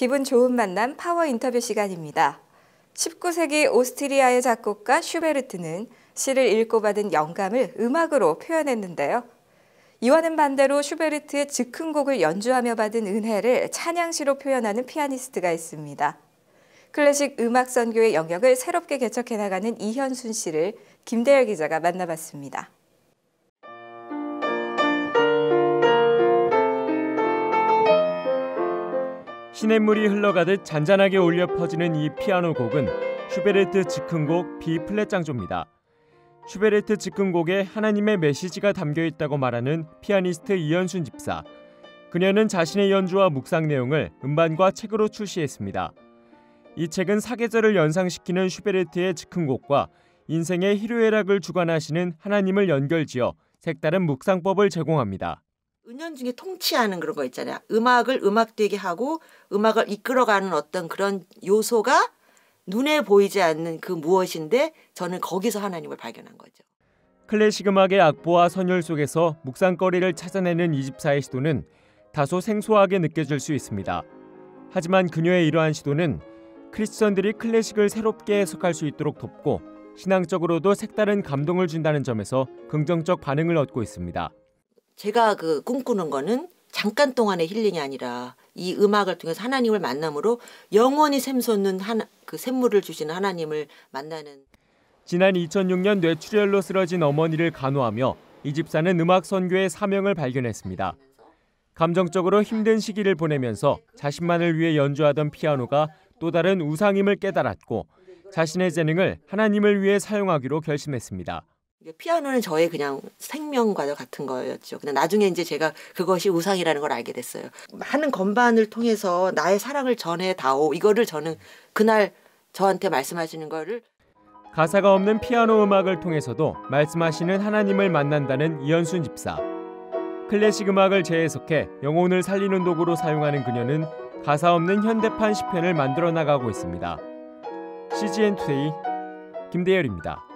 기분 좋은 만남 파워 인터뷰 시간입니다. 19세기 오스트리아의 작곡가 슈베르트는 시를 읽고 받은 영감을 음악으로 표현했는데요. 이와는 반대로 슈베르트의 즉흥곡을 연주하며 받은 은혜를 찬양시로 표현하는 피아니스트가 있습니다. 클래식 음악 선교의 영역을 새롭게 개척해 나가는 이현순 씨를 김대열 기자가 만나봤습니다. 시냇물이 흘러가듯 잔잔하게 울려 퍼지는 이 피아노 곡은 슈베르트 즉흥곡 B 플랫 장조입니다. 슈베르트 즉흥곡에 하나님의 메시지가 담겨 있다고 말하는 피아니스트 이현순 집사. 그녀는 자신의 연주와 묵상 내용을 음반과 책으로 출시했습니다. 이 책은 사계절을 연상시키는 슈베르트의 즉흥곡과 인생의 희로애락을 주관하시는 하나님을 연결지어 색다른 묵상법을 제공합니다. 은연중에 통치하는 그런 거 있잖아요. 음악을 음악되게 하고 음악을 이끌어가는 어떤 그런 요소가 눈에 보이지 않는 그 무엇인데 저는 거기서 하나님을 발견한 거죠. 클래식 음악의 악보와 선율 속에서 묵상거리를 찾아내는 이집사의 시도는 다소 생소하게 느껴질 수 있습니다. 하지만 그녀의 이러한 시도는 크리스천들이 클래식을 새롭게 해석할 수 있도록 돕고 신앙적으로도 색다른 감동을 준다는 점에서 긍정적 반응을 얻고 있습니다. 제가 그 꿈꾸는 거는 잠깐 동안의 힐링이 아니라 이 음악을 통해서 하나님을 만남으로 영원히 샘솟는 하나, 그 샘물을 주시는 하나님을 만나는 지난 2006년 뇌출혈로 쓰러진 어머니를 간호하며 이 집사는 음악 선교의 사명을 발견했습니다. 감정적으로 힘든 시기를 보내면서 자신만을 위해 연주하던 피아노가 또 다른 우상임을 깨달았고 자신의 재능을 하나님을 위해 사용하기로 결심했습니다. 피아노는 저의 그냥 생명과 같은 거였죠. 근데 나중에 이제 제가 그것이 우상이라는 걸 알게 됐어요. 많은 건반을 통해서 나의 사랑을 전해 다오. 이거를 저는 그날 저한테 말씀하시는 거를 가사가 없는 피아노 음악을 통해서도 말씀하시는 하나님을 만난다는 이현순 집사. 클래식 음악을 재해석해 영혼을 살리는 도구로 사용하는 그녀는 가사 없는 현대판 시편을 만들어 나가고 있습니다. CGN 투데이 김대열입니다.